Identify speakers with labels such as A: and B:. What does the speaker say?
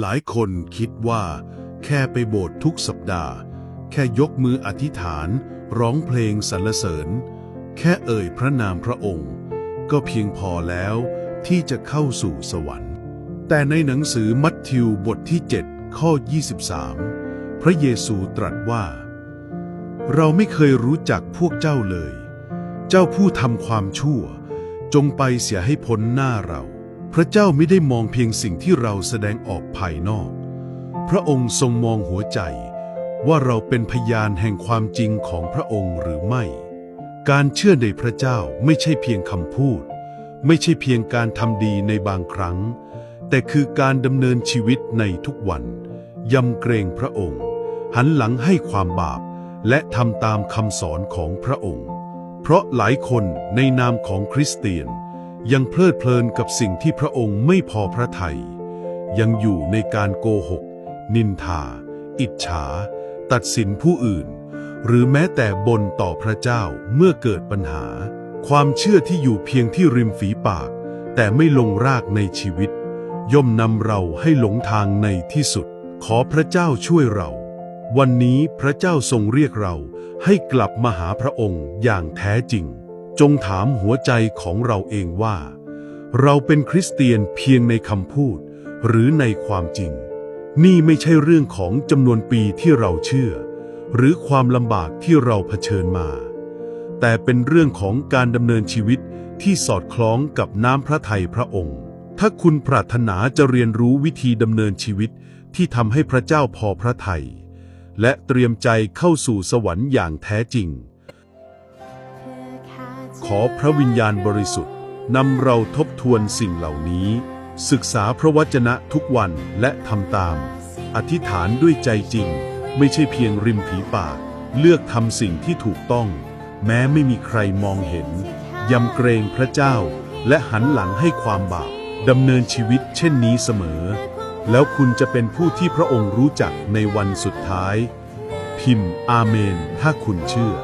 A: หลายคนคิดว่า แค่ไปโบสถ์ทุกสัปดาห์ แค่ยกมืออธิษฐาน ร้องเพลงสรรเสริญ แค่เอ่ยพระนามพระองค์ ก็เพียงพอแล้วที่จะเข้าสู่สวรรค์ แต่ในหนังสือมัทธิวบทที่ 7 ข้อ 23 พระเยซูตรัสว่า เราไม่เคยรู้จักพวกเจ้าเลย เจ้าผู้ทำความชั่ว จงไปเสียให้พ้นหน้าเรา พระเจ้าไม่ได้มองเพียงสิ่งที่เราแสดงออกภายนอก พระองค์ทรงมองหัวใจ ว่าเราเป็นพยานแห่งความจริงของพระองค์หรือไม่ การเชื่อในพระเจ้าไม่ใช่เพียงคำพูด ไม่ใช่เพียงการทำดีในบางครั้ง แต่คือการดำเนินชีวิตในทุกวัน ยำเกรงพระองค์ หันหลังให้ความบาป และทำตามคำสอนของพระองค์ เพราะหลายคนในนามของคริสเตียน ยังเพลิดเพลินกับสิ่งที่พระองค์ไม่พอพระทยัยยังอยู่ในการโกหก นินทา อิจฉา ตัดสินผู้อื่น หรือแม้แต่บ่นต่อพระเจ้าเมื่อเกิดปัญหา ความเชื่อที่อยู่เพียงที่ริมฝีปาก แต่ไม่ลงรากในชีวิต ย่อมนำเราให้หลงทางในที่สุด ขอพระเจ้าช่วยเรา วันนี้พระเจ้าทรงเรียกเราให้กลับมาหาพระองค์อย่างแท้จริง จงถามหัวใจของเราเองว่า เราเป็นคริสเตียนเพียงในคำพูด หรือในความจริง นี่ไม่ใช่เรื่องของจำนวนปีที่เราเชื่อ หรือความลำบากที่เราเผชิญมา แต่เป็นเรื่องของการดำเนินชีวิตที่สอดคล้องกับน้ำพระทัยพระองค์ ถ้าคุณปรารถนาจะเรียนรู้วิธีดำเนินชีวิตที่ทำให้พระเจ้าพอพระทัยและเตรียมใจเข้าสู่สวรรค์อย่างแท้จริง ขอพระวิญญาณบริสุทธิ์นำเราทบทวนสิ่งเหล่านี้ ศึกษาพระวจนะทุกวันและทำตาม อธิษฐานด้วยใจจริง ไม่ใช่เพียงริมฝีปาก เลือกทำสิ่งที่ถูกต้อง แม้ไม่มีใครมองเห็น ยำเกรงพระเจ้า และหันหลังให้ความบาปดำเนินชีวิตเช่นนี้เสมอ แล้วคุณจะเป็นผู้ที่พระองค์รู้จักในวันสุดท้าย พิมพ์อาเมน ถ้าคุณเชื่อ